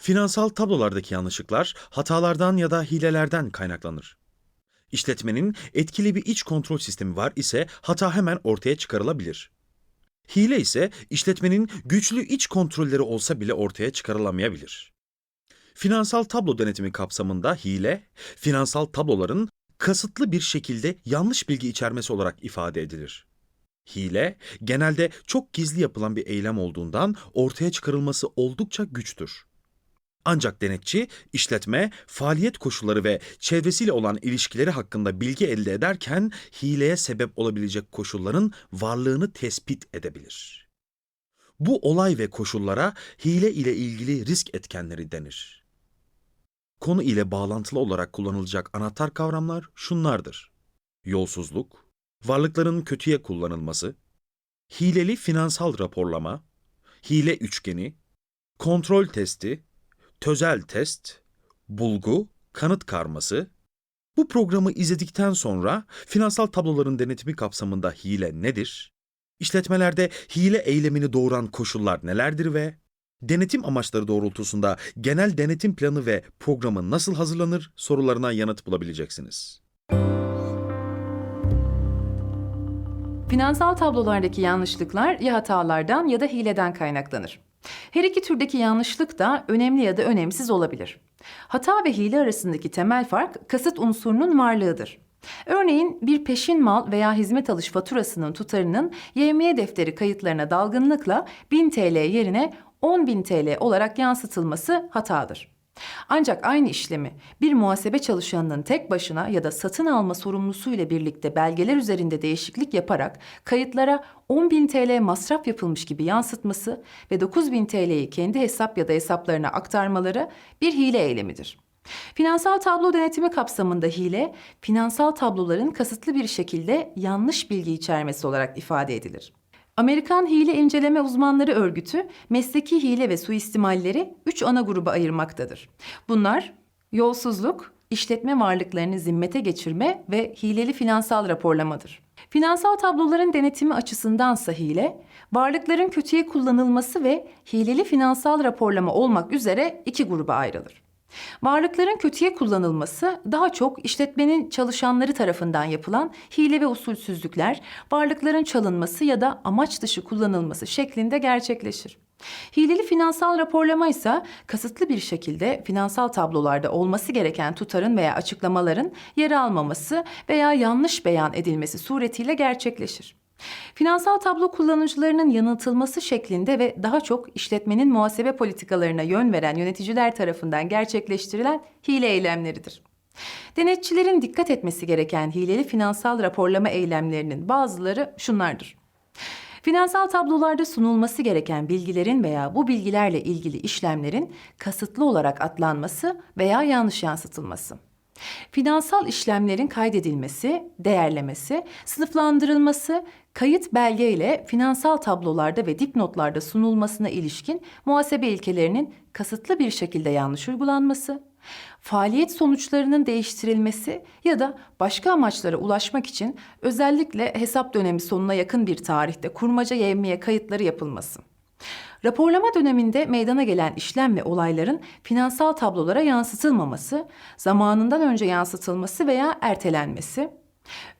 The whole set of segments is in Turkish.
Finansal tablolardaki yanlışlıklar hatalardan ya da hilelerden kaynaklanır. İşletmenin etkili bir iç kontrol sistemi var ise hata hemen ortaya çıkarılabilir. Hile ise işletmenin güçlü iç kontrolleri olsa bile ortaya çıkarılamayabilir. Finansal tablo denetimi kapsamında hile, finansal tabloların kasıtlı bir şekilde yanlış bilgi içermesi olarak ifade edilir. Hile, genelde çok gizli yapılan bir eylem olduğundan ortaya çıkarılması oldukça güçtür. Ancak denetçi, işletme, faaliyet koşulları ve çevresiyle olan ilişkileri hakkında bilgi elde ederken hileye sebep olabilecek koşulların varlığını tespit edebilir. Bu olay ve koşullara hile ile ilgili risk etkenleri denir. Konu ile bağlantılı olarak kullanılacak anahtar kavramlar şunlardır. Yolsuzluk, varlıkların kötüye kullanılması, hileli finansal raporlama, hile üçgeni, kontrol testi, tözel test, bulgu, kanıt karması. Bu programı izledikten sonra finansal tabloların denetimi kapsamında hile nedir? İşletmelerde hile eylemini doğuran koşullar nelerdir ve denetim amaçları doğrultusunda genel denetim planı ve programı nasıl hazırlanır sorularına yanıt bulabileceksiniz. Finansal tablolardaki yanlışlıklar ya hatalardan ya da hileden kaynaklanır. Her iki türdeki yanlışlık da önemli ya da önemsiz olabilir. Hata ve hile arasındaki temel fark kasıt unsurunun varlığıdır. Örneğin bir peşin mal veya hizmet alış faturasının tutarının YMY defteri kayıtlarına dalgınlıkla 1000 TL yerine 10.000 TL olarak yansıtılması hatadır. Ancak aynı işlemi bir muhasebe çalışanının tek başına ya da satın alma sorumlusuyla birlikte belgeler üzerinde değişiklik yaparak kayıtlara 10.000 TL masraf yapılmış gibi yansıtması ve 9.000 TL'yi kendi hesap ya da hesaplarına aktarmaları bir hile eylemidir. Finansal tablo denetimi kapsamında hile, finansal tabloların kasıtlı bir şekilde yanlış bilgi içermesi olarak ifade edilir. Amerikan Hile İnceleme Uzmanları Örgütü mesleki hile ve suistimalleri üç ana gruba ayırmaktadır. Bunlar yolsuzluk, işletme varlıklarını zimmete geçirme ve hileli finansal raporlamadır. Finansal tabloların denetimi açısındansa hile, varlıkların kötüye kullanılması ve hileli finansal raporlama olmak üzere iki gruba ayrılır. Varlıkların kötüye kullanılması daha çok işletmenin çalışanları tarafından yapılan hile ve usulsüzlükler, varlıkların çalınması ya da amaç dışı kullanılması şeklinde gerçekleşir. Hileli finansal raporlama ise kasıtlı bir şekilde finansal tablolarda olması gereken tutarın veya açıklamaların yer almaması veya yanlış beyan edilmesi suretiyle gerçekleşir. Finansal tablo kullanıcılarının yanıltılması şeklinde ve daha çok işletmenin muhasebe politikalarına yön veren yöneticiler tarafından gerçekleştirilen hile eylemleridir. Denetçilerin dikkat etmesi gereken hileli finansal raporlama eylemlerinin bazıları şunlardır. Finansal tablolarda sunulması gereken bilgilerin veya bu bilgilerle ilgili işlemlerin kasıtlı olarak atlanması veya yanlış yansıtılması. Finansal işlemlerin kaydedilmesi, değerlemesi, sınıflandırılması, kayıt belge ile finansal tablolarda ve dipnotlarda sunulmasına ilişkin muhasebe ilkelerinin kasıtlı bir şekilde yanlış uygulanması, faaliyet sonuçlarının değiştirilmesi ya da başka amaçlara ulaşmak için özellikle hesap dönemi sonuna yakın bir tarihte kurmaca yevmiye kayıtları yapılması. Raporlama döneminde meydana gelen işlem ve olayların finansal tablolara yansıtılmaması, zamanından önce yansıtılması veya ertelenmesi,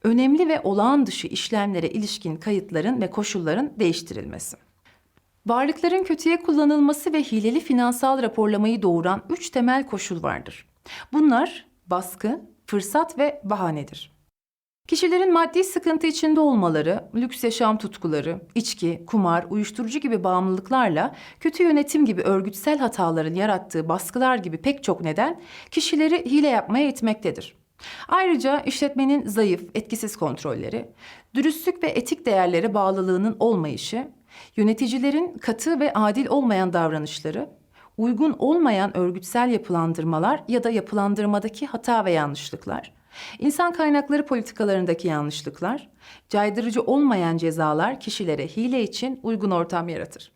önemli ve olağan dışı işlemlere ilişkin kayıtların ve koşulların değiştirilmesi. Varlıkların kötüye kullanılması ve hileli finansal raporlamayı doğuran üç temel koşul vardır. Bunlar baskı, fırsat ve bahanedir. Kişilerin maddi sıkıntı içinde olmaları, lüks yaşam tutkuları, içki, kumar, uyuşturucu gibi bağımlılıklarla kötü yönetim gibi örgütsel hataların yarattığı baskılar gibi pek çok neden kişileri hile yapmaya itmektedir. Ayrıca işletmenin zayıf, etkisiz kontrolleri, dürüstlük ve etik değerlere bağlılığının olmayışı, yöneticilerin katı ve adil olmayan davranışları, uygun olmayan örgütsel yapılandırmalar ya da yapılandırmadaki hata ve yanlışlıklar, insan kaynakları politikalarındaki yanlışlıklar, caydırıcı olmayan cezalar kişilere hile için uygun ortam yaratır.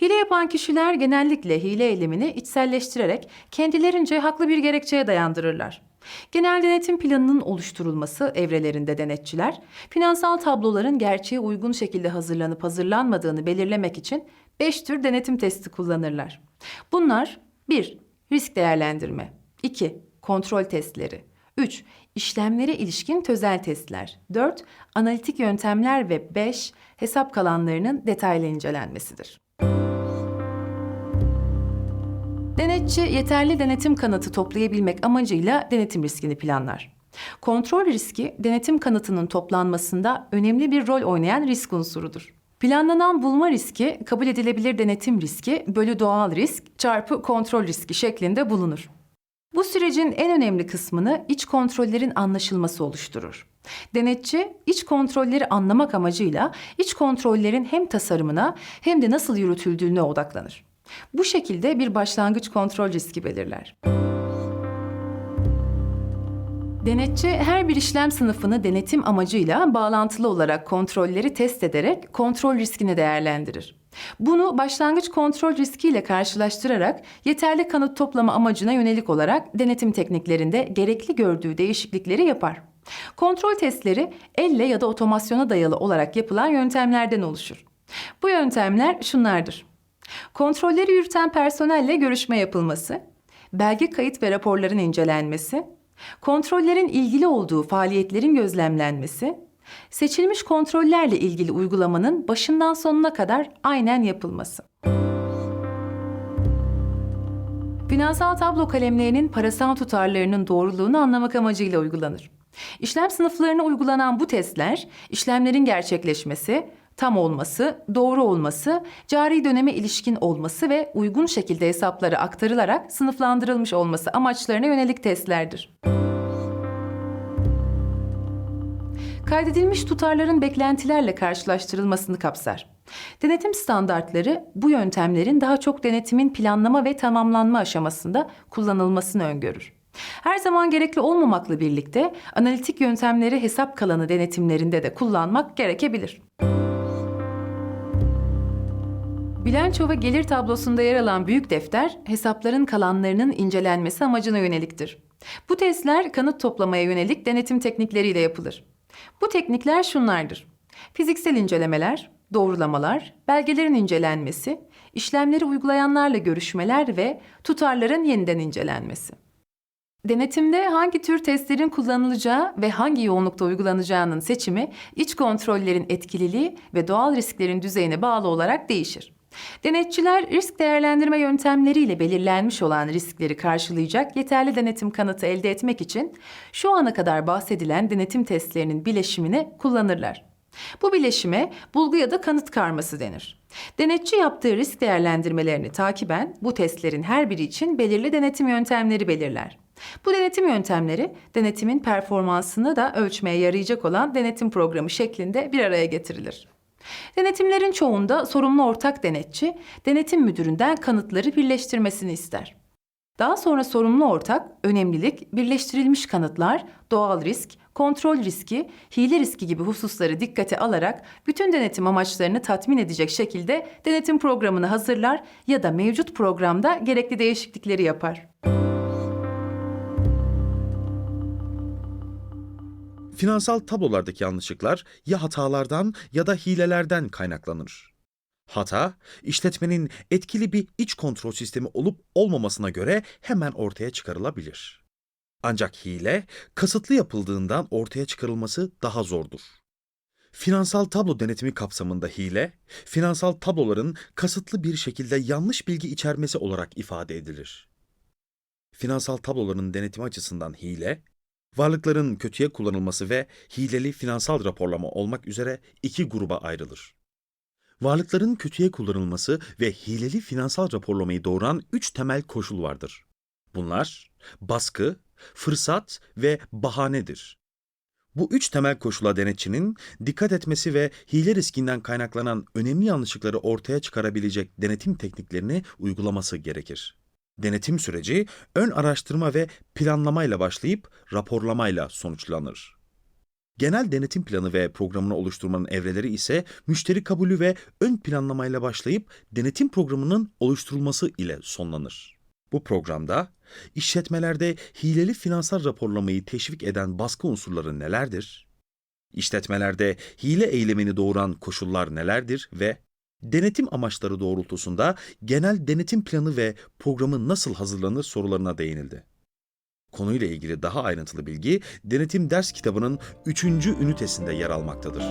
Hile yapan kişiler genellikle hile eylemini içselleştirerek kendilerince haklı bir gerekçeye dayandırırlar. Genel denetim planının oluşturulması evrelerinde denetçiler, finansal tabloların gerçeğe uygun şekilde hazırlanıp hazırlanmadığını belirlemek için 5 tür denetim testi kullanırlar. Bunlar 1. Risk değerlendirme. 2. Kontrol testleri. 3. İşlemlere ilişkin tözel testler. 4. Analitik yöntemler ve 5. Hesap kalanlarının detaylı incelenmesidir. Denetçi yeterli denetim kanıtı toplayabilmek amacıyla denetim riskini planlar. Kontrol riski denetim kanıtının toplanmasında önemli bir rol oynayan risk unsurudur. Planlanan bulma riski kabul edilebilir denetim riski bölü doğal risk çarpı kontrol riski şeklinde bulunur. Bu sürecin en önemli kısmını iç kontrollerin anlaşılması oluşturur. Denetçi iç kontrolleri anlamak amacıyla iç kontrollerin hem tasarımına hem de nasıl yürütüldüğüne odaklanır. Bu şekilde bir başlangıç kontrol riski belirler. Denetçi her bir işlem sınıfını denetim amacıyla bağlantılı olarak kontrolleri test ederek kontrol riskini değerlendirir. Bunu başlangıç kontrol riskiyle karşılaştırarak yeterli kanıt toplama amacına yönelik olarak denetim tekniklerinde gerekli gördüğü değişiklikleri yapar. Kontrol testleri elle ya da otomasyona dayalı olarak yapılan yöntemlerden oluşur. Bu yöntemler şunlardır. Kontrolleri yürüten personelle görüşme yapılması, belge kayıt ve raporların incelenmesi, kontrollerin ilgili olduğu faaliyetlerin gözlemlenmesi, seçilmiş kontrollerle ilgili uygulamanın başından sonuna kadar aynen yapılması. Finansal tablo kalemlerinin parasal tutarlarının doğruluğunu anlamak amacıyla uygulanır. İşlem sınıflarına uygulanan bu testler, işlemlerin gerçekleşmesi, tam olması, doğru olması, cari döneme ilişkin olması ve uygun şekilde hesaplara aktarılarak sınıflandırılmış olması amaçlarına yönelik testlerdir. Kaydedilmiş tutarların beklentilerle karşılaştırılmasını kapsar. Denetim standartları bu yöntemlerin daha çok denetimin planlama ve tamamlanma aşamasında kullanılmasını öngörür. Her zaman gerekli olmamakla birlikte analitik yöntemleri hesap kalanı denetimlerinde de kullanmak gerekebilir. Bilanço ve gelir tablosunda yer alan büyük defter, hesapların kalanlarının incelenmesi amacına yöneliktir. Bu testler kanıt toplamaya yönelik denetim teknikleriyle yapılır. Bu teknikler şunlardır. Fiziksel incelemeler, doğrulamalar, belgelerin incelenmesi, işlemleri uygulayanlarla görüşmeler ve tutarların yeniden incelenmesi. Denetimde hangi tür testlerin kullanılacağı ve hangi yoğunlukta uygulanacağının seçimi iç kontrollerin etkililiği ve doğal risklerin düzeyine bağlı olarak değişir. Denetçiler risk değerlendirme yöntemleriyle belirlenmiş olan riskleri karşılayacak yeterli denetim kanıtı elde etmek için şu ana kadar bahsedilen denetim testlerinin bileşimini kullanırlar. Bu bileşime bulgu ya da kanıt karması denir. Denetçi yaptığı risk değerlendirmelerini takiben bu testlerin her biri için belirli denetim yöntemleri belirler. Bu denetim yöntemleri denetimin performansını da ölçmeye yarayacak olan denetim programı şeklinde bir araya getirilir. Denetimlerin çoğunda sorumlu ortak denetçi denetim müdüründen kanıtları birleştirmesini ister. Daha sonra sorumlu ortak, önemlilik, birleştirilmiş kanıtlar, doğal risk, kontrol riski, hile riski gibi hususları dikkate alarak bütün denetim amaçlarını tatmin edecek şekilde denetim programını hazırlar ya da mevcut programda gerekli değişiklikleri yapar. Finansal tablolardaki yanlışlıklar ya hatalardan ya da hilelerden kaynaklanır. Hata, işletmenin etkili bir iç kontrol sistemi olup olmamasına göre hemen ortaya çıkarılabilir. Ancak hile, kasıtlı yapıldığından ortaya çıkarılması daha zordur. Finansal tablo denetimi kapsamında hile, finansal tabloların kasıtlı bir şekilde yanlış bilgi içermesi olarak ifade edilir. Finansal tabloların denetimi açısından hile, varlıkların kötüye kullanılması ve hileli finansal raporlama olmak üzere iki gruba ayrılır. Varlıkların kötüye kullanılması ve hileli finansal raporlamayı doğuran üç temel koşul vardır. Bunlar baskı, fırsat ve bahanedir. Bu üç temel koşula denetçinin dikkat etmesi ve hile riskinden kaynaklanan önemli yanlışlıkları ortaya çıkarabilecek denetim tekniklerini uygulaması gerekir. Denetim süreci ön araştırma ve planlamayla başlayıp raporlamayla sonuçlanır. Genel denetim planı ve programını oluşturmanın evreleri ise müşteri kabulü ve ön planlamayla başlayıp denetim programının oluşturulması ile sonlanır. Bu programda işletmelerde hileli finansal raporlamayı teşvik eden baskı unsurları nelerdir? İşletmelerde hile eylemini doğuran koşullar nelerdir ve Denetim amaçları doğrultusunda genel denetim planı ve programı nasıl hazırlanır sorularına değinildi. Konuyla ilgili daha ayrıntılı bilgi denetim ders kitabının 3. ünitesinde yer almaktadır.